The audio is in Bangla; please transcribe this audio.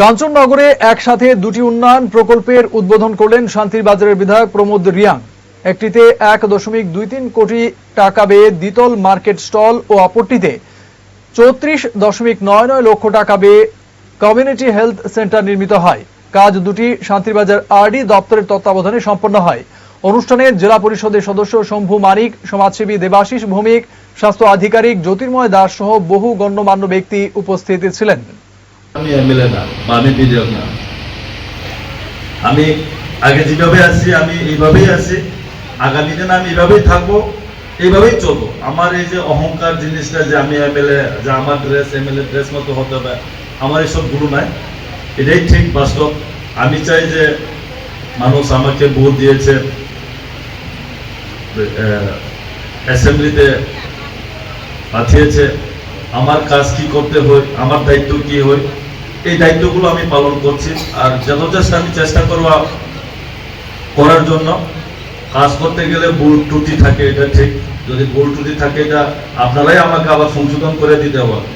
কাঞ্চননগরে একসাথে দুটি উন্নয়ন প্রকল্পের উদ্বোধন করলেন শান্তির বাজারের বিধায়ক প্রমোদ রিয়াং। একটিতে এক দশমিক দুই তিন কোটি টাকা ব্যয়ে দ্বিতল মার্কেট স্টল ও অপরটিতে চৌত্রিশ দশমিক নয় নয় লক্ষ টাকা ব্যয়ে কমিউনিটি হেলথ সেন্টার নির্মিত হয়। কাজ দুটি শান্তিরবাজার আরডি দপ্তরের তত্ত্বাবধানে সম্পন্ন হয়। অনুষ্ঠানে জেলা পরিষদের সদস্য শম্ভু মানিক, সমাজসেবী দেবাশিস ভৌমিক, স্বাস্থ্য আধিকারিক জ্যোতির্ময় দাস সহ বহু গণ্যমান্য ব্যক্তি উপস্থিত ছিলেন। আমি এমএলএ না, বা আমি বিধায়ক না। আমি আগে যেভাবে আছি, আমি এইভাবেই আছি। আগামী দিনে আমি এইভাবেই থাকব, এইভাবেই চলবো। আমার এই যে অহংকার জিনিসটা যে আমি এমএলএ, যে আমার ড্রেস এমএলএ ড্রেস মতো হতে হবে, আমার এসবগুলো নাই। এটাই ঠিক, বাস্তব। আমি চাই যে মানুষ আমাকে ভোট দিয়েছে অ্যাসেম্বলিতে পাঠিয়েছে। আমার কাজ কি করতে হয়, আমার দায়িত্ব কি হয় এই দায়িত্বগুলো আমি পালন করছি। আর যথেষ্ট আমি চেষ্টা করব করার জন্য, কাজ করতে গেলে ভুল ত্রুটি থাকে, এটা ঠিক। যদি ভুল ত্রুটি থাকে, এটা আপনারাই আমাকে আবার সংশোধন করে দিতে হবে।